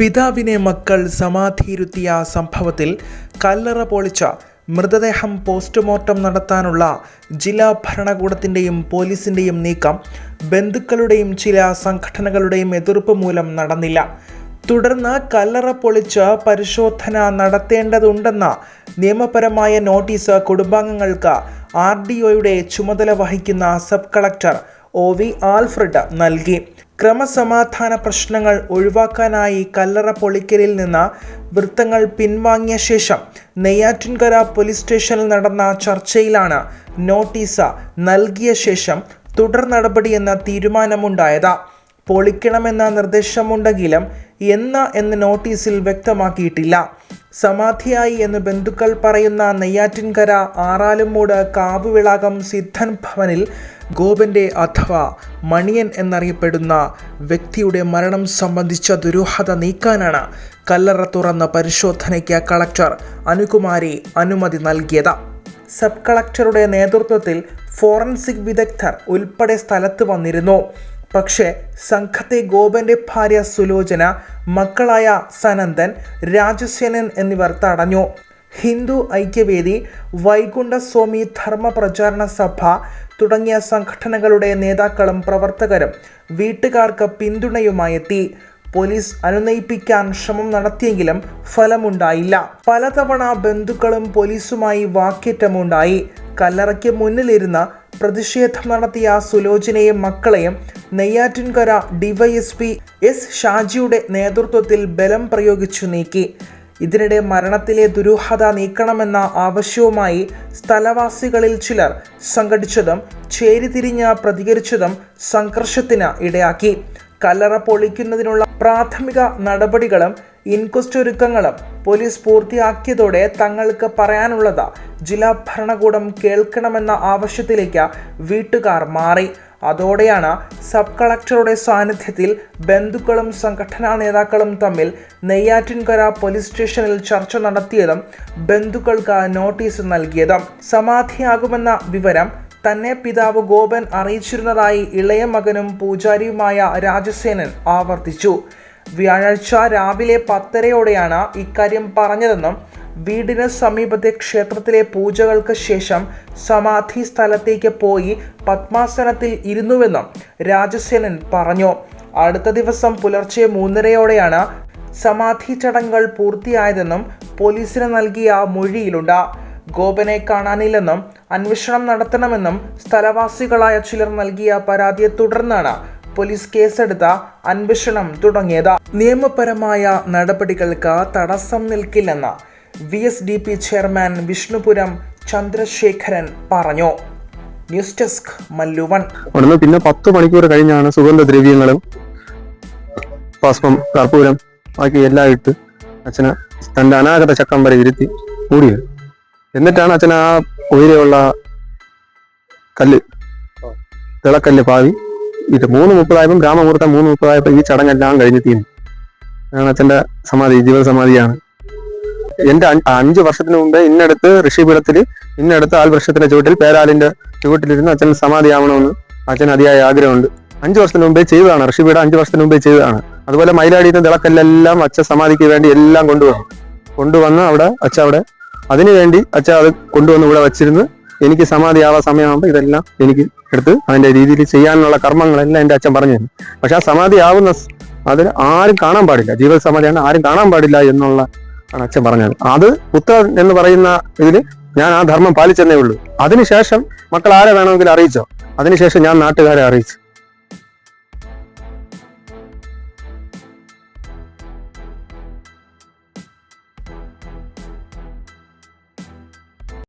പിതാവിനെ മക്കൾ സമാധിയിരുത്തിയ സംഭവത്തിൽ കല്ലറ പൊളിച്ച മൃതദേഹം പോസ്റ്റ്മോർട്ടം നടത്താനുള്ള ജില്ലാ ഭരണകൂടത്തിന്റെയും പോലീസിന്റെയും നീക്കം ബന്ധുക്കളുടെയും ചില സംഘടനകളുടെയും എതിർപ്പ് മൂലം നടന്നില്ല. തുടർന്ന് കല്ലറ പൊളിച്ച് പരിശോധന നടത്തേണ്ടതുണ്ടെന്ന നിയമപരമായ നോട്ടീസ് കുടുംബാംഗങ്ങൾക്ക് ആർ ഡി ഒയുടെ ചുമതല വഹിക്കുന്ന sub collector O V Alfred നൽകി. ക്രമസമാധാന പ്രശ്നങ്ങൾ ഒഴിവാക്കാനായി കല്ലറ പൊളിക്കലിൽ നിന്ന് വൃത്തങ്ങൾ പിൻവാങ്ങിയ ശേഷം നെയ്യാറ്റിൻകര പോലീസ് സ്റ്റേഷനിൽ നടന്ന ചർച്ചയിലാണ് നോട്ടീസ് നൽകിയ ശേഷം തുടർ നടപടിയെന്ന തീരുമാനമുണ്ടായത്. പൊളിക്കണമെന്ന നിർദ്ദേശമുണ്ടെങ്കിലും എന്ന് എന്ന് നോട്ടീസിൽ വ്യക്തമാക്കിയിട്ടില്ല. സമാധിയായി എന്ന് ബന്ധുക്കൾ പറയുന്ന നെയ്യാറ്റിൻകര ആറാലുംമൂട് കാവുവിളാകം സിദ്ധൻ ഭവനിൽ ഗോപന്റെ അഥവാ മണിയൻ എന്നറിയപ്പെടുന്ന വ്യക്തിയുടെ മരണം സംബന്ധിച്ച ദുരൂഹത നീക്കാനാണ് കല്ലറ തുറന്ന പരിശോധനയ്ക്ക് കളക്ടർ അനുകുമാരി അനുമതി നൽകിയത്. സബ് കളക്ടറുടെ നേതൃത്വത്തിൽ ഫോറൻസിക് വിദഗ്ധർ ഉൾപ്പെടെ സ്ഥലത്ത് വന്നിരുന്നു. പക്ഷേ സംഘത്തെ ഗോപന്റെ ഭാര്യ സുലോചന മക്കളായ സനന്ദൻ രാജസേനൻ എന്നിവർ തടഞ്ഞു. ഹിന്ദു ഐക്യവേദി വൈകുണ്ഠസ്വാമി ധർമ്മ പ്രചാരണ സഭ തുടങ്ങിയ സംഘടനകളുടെ നേതാക്കളും പ്രവർത്തകരും വീട്ടുകാർക്ക് പിന്തുണയുമായെത്തി. പോലീസ് അനുനയിപ്പിക്കാൻ ശ്രമം നടത്തിയെങ്കിലും ഫലമുണ്ടായില്ല. പലതവണ ബന്ധുക്കളും പോലീസുമായി വാക്കേറ്റമുണ്ടായി. കല്ലറയ്ക്ക് മുന്നിലിരുന്ന് പ്രതിഷേധം നടത്തിയ സുലോചനയും മക്കളെയും നെയ്യാറ്റിൻകര ഡിവൈഎസ്പി എസ് ഷാജിയുടെ നേതൃത്വത്തിൽ ബലം പ്രയോഗിച്ചു നീക്കി. ഇതിനിടെ മരണത്തിലെ ദുരൂഹത നീക്കണമെന്ന ആവശ്യവുമായി സ്ഥലവാസികളിൽ ചിലർ സംഘടിച്ചതും ചേരിതിരിഞ്ഞ് പ്രതികരിച്ചതും സംഘർഷത്തിന് ഇടയാക്കി. കല്ലറ പൊളിക്കുന്നതിനുള്ള പ്രാഥമിക നടപടികളും ഇൻക്വസ്റ്റ് ഒരുക്കങ്ങളും പോലീസ് പൂർത്തിയാക്കിയതോടെ തങ്ങൾക്ക് പറയാനുള്ളത് ജില്ലാ ഭരണകൂടം കേൾക്കണമെന്ന ആവശ്യത്തിലേക്ക് വീട്ടുകാർ മാറി. അതോടെയാണ് സബ് കളക്ടറുടെ സാന്നിധ്യത്തിൽ ബന്ധുക്കളും സംഘടനാ നേതാക്കളും തമ്മിൽ നെയ്യാറ്റിൻകര പോലീസ് സ്റ്റേഷനിൽ ചർച്ച നടത്തിയതും ബന്ധുക്കൾക്ക് നോട്ടീസ് നൽകിയതും. സമാധിയാകുമെന്ന വിവരം തന്നെ പിതാവ് ഗോപൻ അറിയിച്ചിരുന്നതായി ഇളയ മകനും പൂജാരിയുമായ രാജസേനൻ ആവർത്തിച്ചു. വ്യാഴാഴ്ച രാവിലെ പത്തരയോടെയാണ് ഇക്കാര്യം പറഞ്ഞതെന്നും വീടിന് സമീപത്തെ ക്ഷേത്രത്തിലെ പൂജകൾക്ക് ശേഷം സമാധി സ്ഥലത്തേക്ക് പോയി പത്മാസനത്തിൽ ഇരുന്നുവെന്നും രാജസേനൻ പറഞ്ഞു. അടുത്ത ദിവസം പുലർച്ചെ മൂന്നരയോടെയാണ് സമാധി ചടങ്ങുകൾ പൂർത്തിയായതെന്നും പോലീസിന് നൽകിയ മൊഴിയിലുണ്ട്. ഗോപനെ കാണാനില്ലെന്നും അന്വേഷണം നടത്തണമെന്നും സ്ഥലവാസികളായ ചിലർ നൽകിയ പരാതിയെ തുടർന്നാണ് പോലീസ് കേസെടുത്ത അന്വേഷണം തുടങ്ങിയത്. നിയമപരമായ നടപടികൾക്ക് തടസ്സം നിൽക്കില്ലെന്ന് V S D P chairman Vishnupuram Chandrasekharan പറഞ്ഞു. News desk Mallu One. അവിടുന്ന് പിന്നെ പത്ത് മണിക്കൂർ കഴിഞ്ഞാണ് സുഗന്ധദ്രവ്യങ്ങളും ഭസ്മം കർപ്പൂരം ബാക്കി എല്ലാം ഇട്ട് അച്ഛന് തന്റെ അനാഗത ചക്രം വരെ ഇരുത്തി മൂടിയത്. എന്നിട്ടാണ് അച്ഛൻ ആ ഉയരെയുള്ള കല്ല് തിളക്കല്ല് പാവി. ഇത് മൂന്ന് മുപ്പതായപ്പം രാമമുഹൂർത്തം മൂന്ന് മുപ്പതായപ്പം ഈ ചടങ്ങെല്ലാം കഴിഞ്ഞ് തീർന്നു. അതാണ് അച്ഛന്റെ സമാധി ജീവ സമാധിയാണ്. എന്റെ അഞ്ച് വർഷത്തിന് മുമ്പേ ഇന്നടുത്ത് ഋഷിപുരത്തിൽ ഇന്നടുത്ത് ആൽ വൃക്ഷത്തിന്റെ ചുവട്ടിൽ പേരാലിന്റെ ചുവട്ടിലിരുന്ന് അച്ഛൻ സമാധിയാവണമെന്ന് അച്ഛൻ അതിയായ ആഗ്രഹമുണ്ട്. അഞ്ചു വർഷത്തിന് മുമ്പേ ചെയ്തതാണ്. ഋഷിപീഠം അഞ്ചു വർഷത്തിന് മുമ്പേ ചെയ്തതാണ്. അതുപോലെ മയിലാടിയുടെ തിളക്കല്ലെല്ലാം അച്ഛൻ സമാധിക്ക് വേണ്ടി എല്ലാം കൊണ്ടുവന്നു. കൊണ്ടുവന്ന് അവിടെ അച്ഛ അവിടെ അതിനുവേണ്ടി അച്ഛ അത് കൊണ്ടുവന്ന് ഇവിടെ വച്ചിരുന്ന് എനിക്ക് സമാധി സമാധിയാവാൻ സമയമാകുമ്പോൾ ഇതെല്ലാം എനിക്ക് എടുത്ത് അതിന്റെ രീതിയിൽ ചെയ്യാനുള്ള കർമ്മങ്ങളെല്ലാം എന്റെ അച്ഛൻ പറഞ്ഞു പക്ഷെ ആ സമാധി ആവുന്ന അതിൽ ആരും കാണാൻ പാടില്ല. ജീവിത സമാധിയാണ് ആരും കാണാൻ പാടില്ല എന്നുള്ള ആണ് അച്ഛൻ പറഞ്ഞത്. അത് പുത്രൻ എന്ന് പറയുന്ന ഇതിൽ ഞാൻ ആ ധർമ്മം പാലിച്ചെന്നേ ഉള്ളൂ. അതിനുശേഷം മക്കൾ ആരെ വേണമെങ്കിലും അറിയിച്ചോ? അതിനുശേഷം ഞാൻ നാട്ടുകാരെ അറിയിച്ചു.